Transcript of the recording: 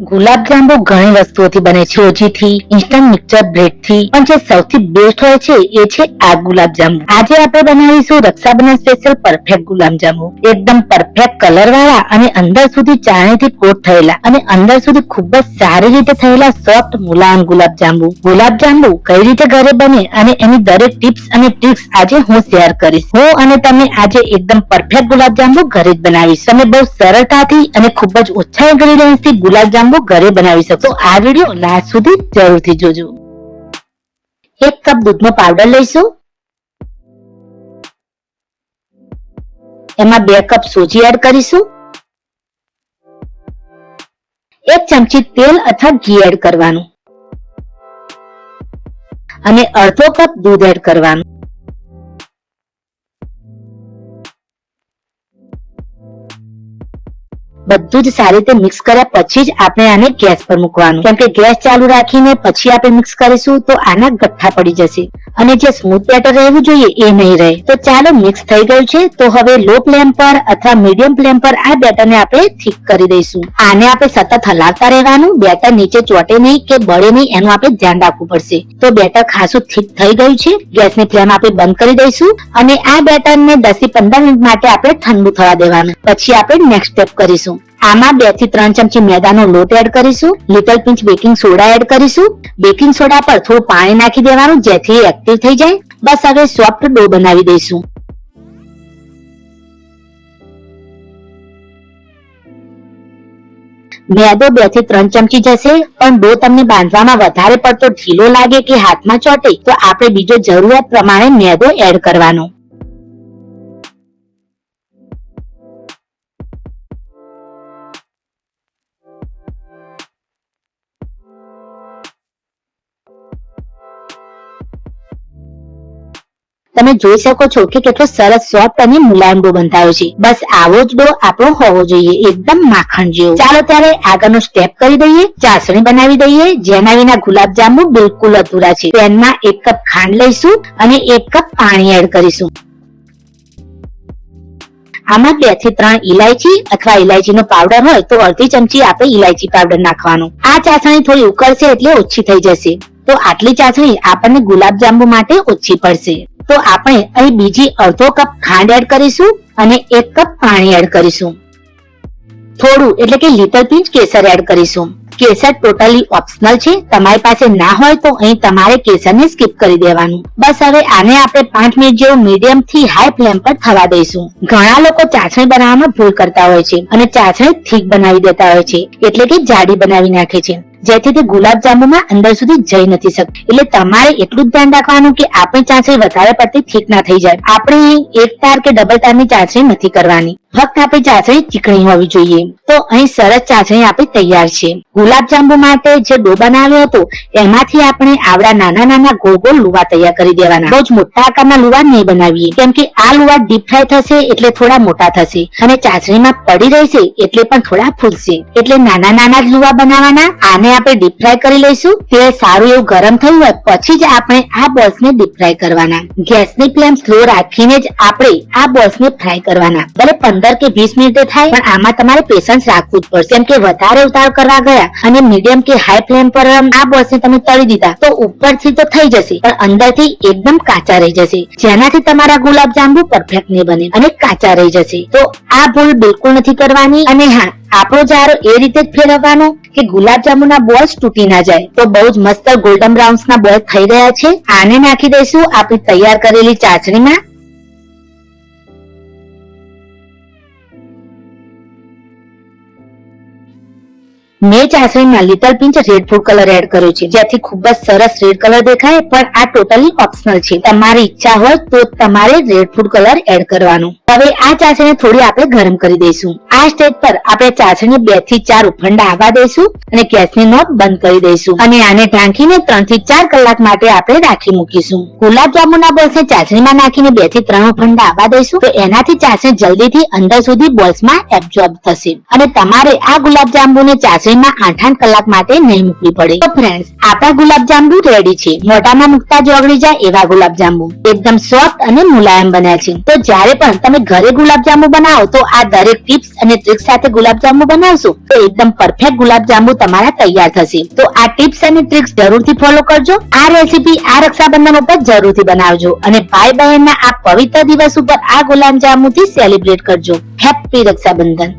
ગુલાબજાંબુ ઘણી વસ્તુઓથી બને છે. સોજીથી ઇન્સ્ટન્ટ મિક્સર બ્રેડથી પણ જે સૌથી બેસ્ટ હોય છે, એ છે આ ગુલાબજાંબુ આજે આપણે બનાવીશું રક્ષાબંધન સ્પેશિયલ પરફેક્ટ ગુલાબજાંબુ એકદમ પરફેક્ટ કલર વાળા અને અંદર સુધી ચાણીથી કોટ થયેલા અને અંદર સુધી ખૂબ જ સારી રીતે થયેલા સોફ્ટ મુલાયમ ગુલાબજાંબુ ગુલાબજાંબુ કઈ રીતે ઘરે બને અને એની દરેક ટિપ્સ અને ટ્રિક્સ આજે હું શેર કરીશ. હું અને તમે આજે એકદમ પરફેક્ટ ગુલાબજાંબુ ઘરે જ બનાવીશ. તમે બહુ સરળતાથી અને ખૂબ જ ઓછા ઇન્ગ્રેડિયન્ટ્સથી ગુલાબજાંબુ ઘરે બનાવી શકશો આ વીડિયો લાસ્ટ સુધી જરૂરથી જોજો. એક કપ દૂધનો પાવડર લઈશું. એમાં બે કપ સોજી એડ કરીશું. એક ચમચી તેલ અથવા ઘી એડ કરવાનું. અને અડધો કપ દૂધ એડ કરવાનું. બધું જ સારી રીતે મિક્સ કર્યા પછી જ આપણે આને ગેસ પર મૂકવાનું. કેમ કે ગેસ ચાલુ રાખીને પછી આપણે મિક્સ કરીશું તો આના ગઠ્ઠા પડી જશે. અને જે સ્મૂથ બેટર રહેવું જોઈએ એ નહીં રહે. તો ચાલો મિક્સ થઈ ગયું છે, તો હવે લો ફ્લેમ પર અથવા મીડિયમ ફ્લેમ પર આ બેટરને આપણે થીક કરી દઈશું. આને આપણે સતત હલાવતા રહેવાનું, બેટર નીચે ચોટે નહીં કે બળે નહીં, એનું આપણે ધ્યાન રાખવું પડશે. તો બેટર ખાસું થીક થઈ ગયું છે, ગેસની ફ્લેમ આપણે બંધ કરી દઈશું અને આ બેટરને દસથી પંદર મિનિટ માટે આપણે ઠંડુ થવા દેવાનું. પછી આપણે નેક્સ્ટ સ્ટેપ કરીશું. આમાં બેથી ત્રણ ચમચી મેદાનો લોટ એડ કરીશું little pinch baking soda add કરીશું. બેકિંગ સોડા પર થોડું પાણી નાખી દેવાનું, જેથી એક્ટિવ થઈ જાય. બસ હવે સોફ્ટ ડો બનાવી દઈશું. મેદો બેથી ત્રણ ચમચી જશે, પણ ડો તમને બાંધવામાં વધારે પડતો ઢીલો લાગે કે હાથમાં ચોટે, તો આપણે બીજો જરૂરિયાત પ્રમાણે મેદો એડ કરવાનો. તમે જોઈ શકો છો કે કેટલો સરસ સોફ્ટ અને મુલાયમ ડો બંધાયો છે. બસ આવો જ ડો આપણો હોવો જોઈએ, એકદમ માખણ જેવો. ચાલો ત્યારે આગળનો સ્ટેપ કરી દઈએ. ચાસણી બનાવી દઈએ. જેના વિના ગુલાબ જાંબુ બિલકુલ અધૂરા છે. પેનમાં એક કપ ખાંડ લઈશું અને એક કપ પાણી એડ કરીશું. આમાં બેથી ત્રણ ઇલાયચી અથવા ઇલાયચીનો પાવડર હોય તો અડધી ચમચી આપણે ઇલાયચી પાવડર નાખવાનો. આ ચાસણી થોડી ઉકળશે એટલે ઓછી થઈ જશે. તો આટલી ચાસણી આપણને ગુલાબજાંબુ માટે ઓછી પડશે. તો આપણે અહીં બીજી અડધો કપ ખાંડ એડ કરીશું અને એક કપ પાણી એડ કરીશું. થોડું, એટલે કે લીટર પિંચ કેસર એડ કરીશું. કેસર ટોટલી ઓપ્શનલ છે. તમારી પાસે ના હોય તો અહીં તમારે કેસરને સ્કીપ કરી દેવાનું. બસ હવે આને આપણે પાંચ મિનિટ જેવું મીડિયમથી હાઈ ફ્લેમ પર થવા દઈશું. ઘણા લોકો ચાસણી બનાવવામાં ભૂલ કરતા હોય છે અને ચાસણી થીક બનાવી દેતા હોય છે. એટલે કે જાડી બનાવી નાખે છે. જેથી તે ગુલાબજાંબુમાં અંદર સુધી જઈ નથી શકતું. એટલે તમારે એટલું જ ધ્યાન રાખવાનું કે આપણી ચાસણી વધારે પડતી ઠીક ના થઈ જાય. આપણે એક તાર કે ડબલ તારની ચાસણી નથી કરવાની. ફક્ત આપણી ચાસણી ચીકણી હોવી જોઈએ. તો અહીં સરસ ચાસણી આપણી તૈયાર છે. ગુલાબજાંબુ માટે જે ડો બનાવ્યો હતો, એમાંથી આપણે આવડા નાના નાના ગોળ ગોળ લુવા તૈયાર કરી દેવાના. બહુ જ મોટા આકારના લુવા નહીં બનાવીએ. કેમ કે આ લુવા ડીપ ફ્રાય થશે એટલે થોડા મોટા થશે. અને ચાસણીમાં પડી રહેશે એટલે પણ થોડા ફૂલશે. એટલે નાના નાના જ લુવા બનાવવાના આને આપણે ડીપ ફ્રાય કરી લઈશું. તે સારું એવું ગરમ થયું હોય પછી જ આપણે આ બોલ્સ ને ડીપ ફ્રાય કરવાના. ગેસની ફ્લેમ સ્લો રાખીને જ આપણે આ બોલ્સ ને ફ્રાય કરવાના. ભલે પંદર કે વીસ મિનિટે થાય, પણ આમાં તમારે પેશન્સ રાખવું જ પડશે. કેમ કે વધારે ઉતાર કરવા ગયા અને મીડિયમ કે હાઈ ફ્લેમ પર આ બોલ્સ ને તમે તળી દીધા, તો ઉપરથી તો થઈ જશે, પણ અંદરથી એકદમ કાચા રહી જશે. જેનાથી તમારા ગુલાબ જાંબુ પરફેક્ટ નહીં બને અને કાચા રહી જશે. તો આ ભૂલ બિલકુલ નથી કરવાની. અને હા, આપણો જારો એ રીતે જ ફેરવવાનો કે ગુલાબજાંબુના બોલ્સ તૂટી ના જાય. તો બહુ જ મસ્ત ગોલ્ડન બ્રાઉન્સ ના બોલ થઈ રહ્યા છે. આને નાખી દઈશું. આપણી તૈયાર કરેલી ચાસણીમાં. મેં ચાસણીમાં little pinch red food colour add કર્યો છે. જેથી ખૂબ જ સરસ રેડ કલર દેખાય, પણ આ ટોટલી ઓપ્શનલ છે. તમારી ઈચ્છા હોય તો તમારે રેડ ફૂડ કલર એડ કરવાનો. હવે આ ચાસણી થોડી આપણે ગરમ કરી દઈશું. આ સ્ટેજ પર આપણે ચાસણી બેથી ચાર ઉફંડા આવવા દઈશું અને ગેસની નોબ બંધ કરી દઈશું. અને આને ઢાંકીને ત્રણથી ચાર કલાક માટે આપણે રાખી મૂકીશું. ગુલાબ ગુલાબજાંબુના બોલ્સને ચાસણીમાં નાખીને બેથી ત્રણ ઉફંડા આવવા દઈશું તો એનાથી ચાસણી જલ્દીથી અંદર સુધી બોલ્સમાં એબ્ઝોર્બ થશે. અને તમારે આ ગુલાબ ગુલાબજાંબુને ચાસણી રસોઈમાં આઠ આઠ કલાક માટે નહીં મૂકવી પડે. તો ફ્રેન્ડ્સ આપણા ગુલાબજાંબુ રેડી છે. મોઢામાં મુકતા જ ઓગળી જાય એવા ગુલાબજાંબુ. એકદમ સોફ્ટ અને મુલાયમ બન્યા છે. તો જ્યારે પણ તમે ઘરે ગુલાબજાંબુ બનાવો, તો આ દરેક ટિપ્સ અને ટ્રિક્સ સાથે ગુલાબજાંબુ બનાવશો, તો એકદમ પરફેક્ટ ગુલાબજાંબુ તમારા તૈયાર થશે. તો આ ટિપ્સ અને ટ્રિક્સ જરૂરથી ફોલો કરજો. આ રેસીપી આ રક્ષાબંધન ઉપર જરૂરથી બનાવજો. અને ભાઈ બહેનના આ પવિત્ર દિવસ ઉપર આ ગુલાબજાંબુથી સેલિબ્રેટ કરજો. હેપી રક્ષાબંધન.